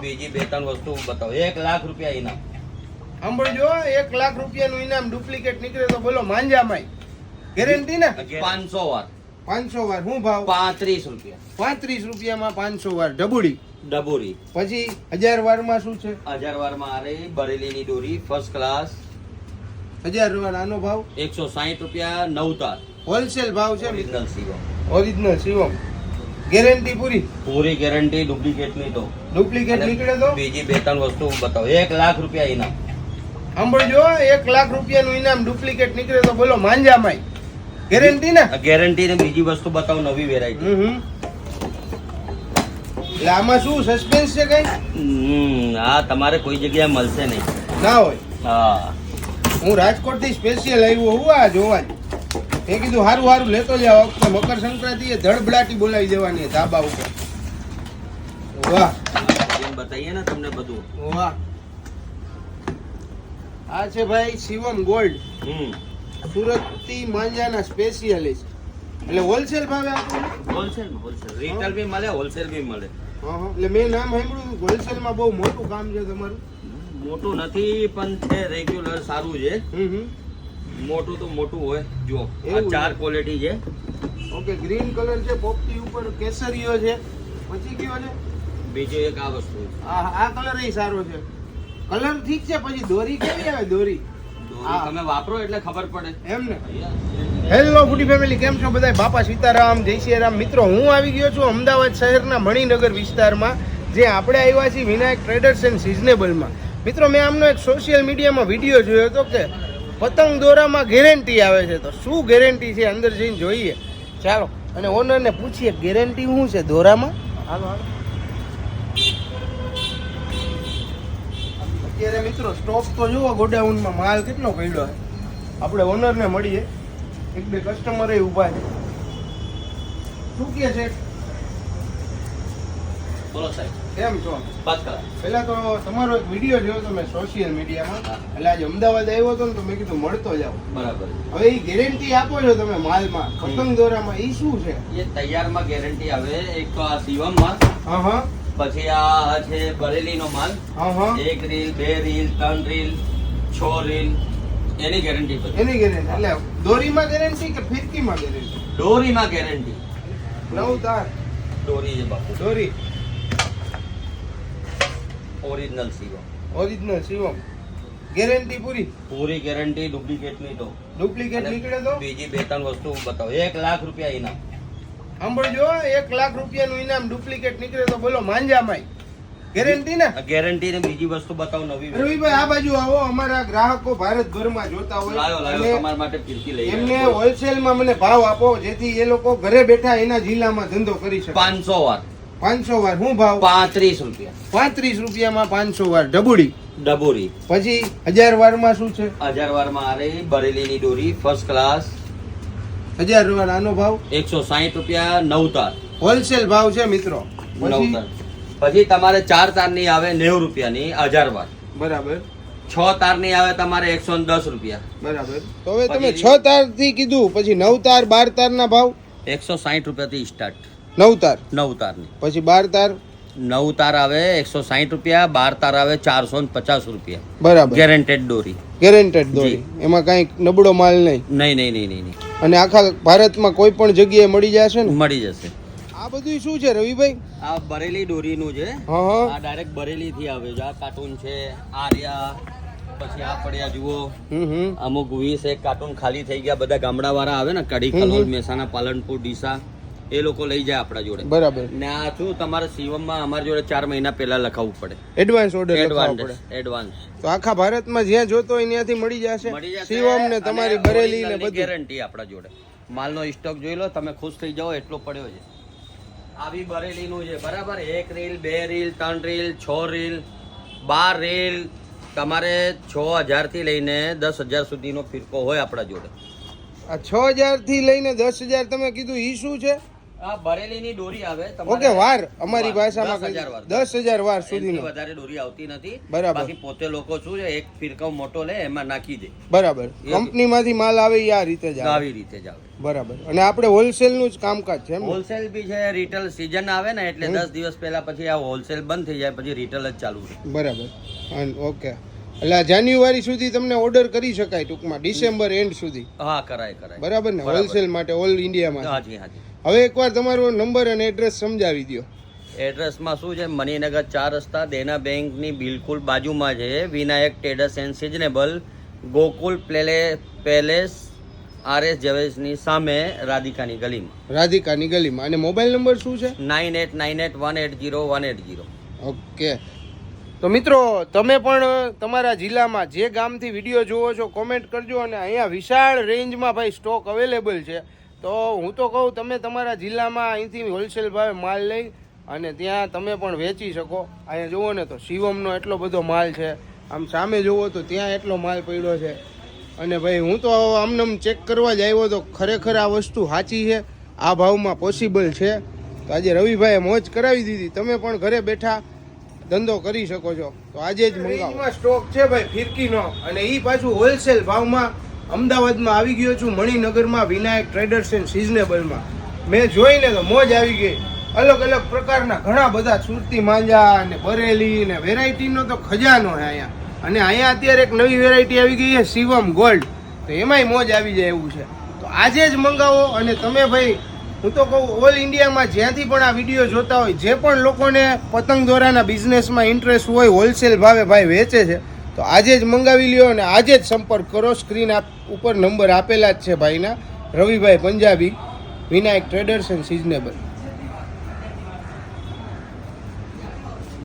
બીજી બે ત્રણ વસ્તુ બતાવો. એક લાખ રૂપિયા ઇનામ. સાંભળજો એક લાખ રૂપિયાનું ઇનામ ડુપ્લિકેટ નીકળે તો બોલો માંજામાય. ગેરંટી ને? પાંચસો વાર. પાંચસો વાર. શું ભાવ? પાંત્રીસ રૂપિયા. પાંત્રીસ રૂપિયામાં પાંચસો વાર. ડબુડી. ડબુરી પછી હજાર વારમાં શું છે? હજાર વારમાં આ રહી બરેલીની દોરી ફર્સ્ટ ક્લાસ હજાર વાર. આનો ભાવ? એકસો સાહીઠ રૂપિયા નવ તાર હોલસેલ ભાવ છે ઓરિજિનલ સીવો ઓરિજિનલ શિવમ ગેરંટી પૂરી? પૂરી ગેરંટી ડુપ્લિકેટ નહીં તો. ડુપ્લિકેટ નીકળે તો? બીજી બે ત્રણ વસ્તુ બતાવો. એક લાખ રૂપિયા ઇનામ. સાંભળજો એક લાખ રૂપિયાનું ઇનામ ડુપ્લિકેટ નીકળે તો બોલો માંજામાય. ગેરંટી ને? ગેરંટી ને બીજી વસ્તુ બતાવો નવી વેરાયટી. એટલે આમાં શું સસ્પેન્સ છે કઈ? આ તમારે કોઈ જગ્યાએ મળશે નહીં. ના હોય. હા. હું રાજકોટથી સ્પેશિયલ આવ્યો હું આ જોવા જ. મેં કીધું સારું સારું લેતો જાવ વખતે મકર સંક્રાંતિ એ ધડબડાટી બોલાવી દેવાની ધાબા ઉપર. વાહ. બતાવીએ ને તમને બધું. વાહ. આ છે ભાઈ શિવમ ગોલ્ડ. સુરતથી માંજાના સ્પેશિયલિસ્ટ. એટલે હોલસેલ ભાવે આપો હોલસેલ. હોલસેલ રિટેલ બી મળે હોલસેલ બી મળે. એટલે મેં નામ સાંભળ્યું હોલસેલમાં બહુ મોટું કામ છે તમારું. મોટું નથી પણ છે રેગ્યુલર સારું છે. હમ હમ. મોટું તો મોટું હોય જો આ ચાર ક્વોલિટી છે. ઓકે ગ્રીન કલર છે પોપટી ઉપર કેસરીયો છે. પછી કયો છે? બીજો એક આ વસ્તુ. આ આ કલર એ સારો છે. કલર ઠીક છે પછી દોરી કેવી આવે દોરી. તમે વાપરો એટલે ખબર પડે. એમ ને? હેલો ફૂડી ફેમિલી કેમ છો બધા? બાપા સીતારામ જય મિત્રો હું આવી ગયો છું અમદાવાદ શહેરના મણિનગર વિસ્તારમાં જે આપણે આવ્યા છીએ વિનાયક ટ્રેડર્સ એન્ડ સિઝનેબલમાં મિત્રો મેં આમનો એક સોશિયલ મીડિયામાં વીડિયો જોયો હતો કે પતંગ દોરામાં ગેરંટી આવે છે. તો શું ગેરંટી છે? અંદર જઈને જોઈએ. ચાલો અને ઓનરને પૂછીએ ગેરંટી શું છે દોરામાં? હાલો હાલો. અત્યારે મિત્રો સ્ટોક તો જુઓ ગોડાઉનમાં માલ કેટલો પડ્યો છે. આપણે ઓનરને મળીએ. એક બે કસ્ટમરે ઊભા છે. શું કે છે? બોલો સાહેબ. કેમ છો? પહેલા તો તમારો એક વીડિયો જોયો તો મેં. સોશિયલ મીડિયામાં એટલે આજે અમદાવાદ આવ્યો હતો ને તો મેં કીધું મળતો જાવ બરાબર. હવે એ ગેરંટી આપો છો તમે માલમાં. પતંગ દોરામાં એ શું છે? એ તૈયારમાં ગેરંટી આવે. એક તો આ શિવમમાં. હા હા. પછી આ છે બરેલીનો માલ. હા હા. એક રીલ બે રીલ ત્રણ રીલ છ રીલ. એની ગેરંટી એની ગેરંટી એટલે દોરીમાં ગેરંટી કે ફિરકીમાં ગેરંટી દોરીમાં ગેરંટી નવ તાર. દોરી છે બાપુ. દોરી. Original Shivam original Shivam guarantee પૂરી? પૂરી ગેરંટી ડુપ્લિકેટ નહીં તો ડુપ્લિકેટ નીકળે તો? બીજી બે ત્રણ વસ્તુ બતાવો. એક લાખ રૂપિયા ઇનામ. સાંભળજો એક લાખ રૂપિયાનું ઇનામ ડુપ્લિકેટ નીકળે તો બોલો માંજામાય. ગેરંટી ને? ગેરંટી ને બીજી વસ્તુ બતાવો નવી રવિભાઈ આ બાજુ આવો અમારા ગ્રાહકો ભારતભરમાં જોતા હોય. લાયો લાયો તમારા માટે ફિરકી લઈ એમને હોલસેલમાં મને ભાવ આપો જેથી એ લોકો ઘરે બેઠા એના જિલ્લામાં ધંધો કરી શકે. પાંચસો વાર. પાંચસો વાર શું ભાવ? પાંત્રીસ રૂપિયા. પાંત્રીસ રૂપિયામાં પાંચસો વાર ડબુડી. ડબોરી પછી હજાર વારમાં શું છે? હજાર વારમાં આ રહી બરેલીની દોરી ફર્સ્ટ ક્લાસ હજાર વાર આનો ભાવ? એકસો સાહીઠ રૂપિયા નવ તાર હોલસેલ ભાવ છે મિત્રો. નવ તાર પછી તમારે ચાર તારની આવે નેવું રૂપિયાની હજાર વાર. બરાબર. છ તારની આવે તમારે એકસો ને દસ રૂપિયા. બરાબર. તો હવે તમે છ તારથી કીધું પછી નવ તાર બાર તાર ના ભાવ? એકસો સાહીઠ રૂપિયાથી સ્ટાર્ટ નવ તાર? નવ તારની. પછી બાર તાર? નવ તાર આવે એકસો સાહીઠ રૂપિયા બાર તાર આવે ચારસો ને પચાસ રૂપિયા. બરાબર. ગેરંટેડ દોરી. ગેરંટેડ દોરી. એમાં કઈ નબળો માલ નહીં. નહીં નહીં નહીં નહીં અને આખા ભારતમાં કોઈ પણ જગ્યાએ મળી જશે ને? મળી જશે. આ બધું શું છે રવિભાઈ? આ બરેલી દોરીનું છે. હા આ ડાયરેક્ટ બરેલી થી આવે છે. આ કાર્ટૂન છે આર્યા પછી આ પડ્યા જુઓ. અમુક વીસ એક કાર્ટૂન ખાલી થઈ ગયા. બધા ગામડા વાળા આવે ને કડી. કલોલ મહેસાણા પાલનપુર ડીસા. એ લોકો લઈ જાય આપણા જોડે. બરાબર. ને આ શું તમારે શિવમમાં અમારી જોડે ચાર મહિના પહેલા લખાવવું પડે. એડવાન્સ ઓર્ડર લખાવવો પડે. એડવાન્સ એડવાન્સ તો આખા ભારતમાં જ્યાં જોતો હોય ત્યાંથી મળી જશે. શિવમ ને તમારી બરેલી ને બધું. ગેરંટી આપણા જોડે. માલનો સ્ટોક જોઈ લો તમે ખુશ થઈ જાઓ એટલો પડ્યો છે. આવી બરેલીનું છે. બરાબર એક રીલ બે રીલ ત્રણ રીલ છ રીલ બાર રીલ. તમારે છ હજારથી લઈને દસ હજાર સુધીનો ફિરકો હોય આપણા જોડે. આ છ હજારથી લઈને દસ હજાર તમે કીધું ઈ શું છે? બરેલીની ડોરી આવે ઓકે વાર. અમારી ભાષામાં દસ હજાર વાર. એનાથી વધારે દોરી આવતી નથી. બરાબર. બાકી પોતે લોકો શું છે એક ફિરકાવ મોટો લે એમાં નાખી દે. બરાબર. કંપનીમાંથી માલ આવે એ આ રીતે જ આવી. રીતે જ આવે. બરાબર. અને આપણે હોલસેલનું જ કામકાજ છે હોલસેલ બી છે રિટેલ સીઝન આવે ને એટલે દસ દિવસ પહેલા પછી આ હોલસેલ બંધ થઈ જાય પછી રિટેલ જ ચાલુ છે બરાબર. ઓકે. એટલે જાન્યુઆરી સુધી તમને ઓર્ડર કરી શકાય ટૂંકમાં ડિસેમ્બર એન્ડ સુધી. હા કરાય કરાય. બરાબર ને? હોલસેલ માટે ઓલ ઇન્ડિયામાં હાજી હાજી. હવે એકવાર તમારો નંબર અને એડ્રેસ સમજાવી દો એડ્રેસમાં શું છે? મણિનગર ચાર રસ્તા દેના બેંકની બિલકુલ બાજુમાં છે. Vinayak traders and seasonable Gokul પ્લેલે palace R S જવેસની સામે રાધિકાની ગલીમાં. રાધિકાની ગલીમાં. અને મોબાઈલ નંબર શું છે? Nine eight nine eight one eight zero one eight zero okay. તો મિત્રો તમે પણ તમારા જિલ્લામાં જે ગામથી વીડિયો જુઓ છો કોમેન્ટ કરજો અને અહીંયા વિશાળ રેન્જમાં ભાઈ સ્ટોક અવેલેબલ છે. તો હું તો કહું તમે તમારા જિલ્લામાં અહીંથી હોલસેલ ભાવે માલ લઈ અને ત્યાં તમે પણ વેચી શકો. અહીંયા જુઓ ને તો શિવમનો એટલો બધો માલ છે. આમ સામે જુઓ તો ત્યાં એટલો માલ પડ્યો છે. અને ભાઈ હું તો આમનામ ચેક કરવા જ આવ્યો તો ખરેખર આ વસ્તુ સાચી છે. આ ભાવમાં પોસિબલ છે. તો આજે રવિભાઈએ મોજ કરાવી દીધી. તમે પણ ઘરે બેઠા ધંધો કરી શકો છો. તો આજે જ મંગાવો. સ્ટોક છે ભાઈ ફિરકીનો. અને એ પાછું હોલસેલ ભાવમાં અમદાવાદમાં આવી ગયો છું મણિનગરમાં વિનાયક ટ્રેડર્સ એન્ડ સિઝનેબલમાં મેં જોઈને તો મોજ આવી ગઈ. અલગ અલગ પ્રકારના ઘણા બધા સુરતી માંજા અને બરેલી ને વેરાયટીનો તો ખજાનો છે અહીંયા. અને અહીંયા અત્યારે એક નવી વેરાયટી આવી ગઈ છે શિવમ ગોલ્ડ. તો એમાંય મોજ આવી જાય એવું છે. તો આજે જ મંગાવો અને તમે ભાઈ, હું તો કહું, ઓલ ઇન્ડિયામાં જ્યાંથી પણ આ વીડિયો જોતા હોય, જે પણ લોકોને પતંગ દોરાના બિઝનેસમાં ઇન્ટરેસ્ટ હોય હોલસેલ ભાવે ભાઈ વેચે છે તો આજે જ મંગાવી લ્યો અને આજે જ સંપર્ક કરો. સ્ક્રીન આપ ઉપર નંબર આપેલા જ છે ભાઈના. Ravibhai Punjabi, Vinayak traders and seasonable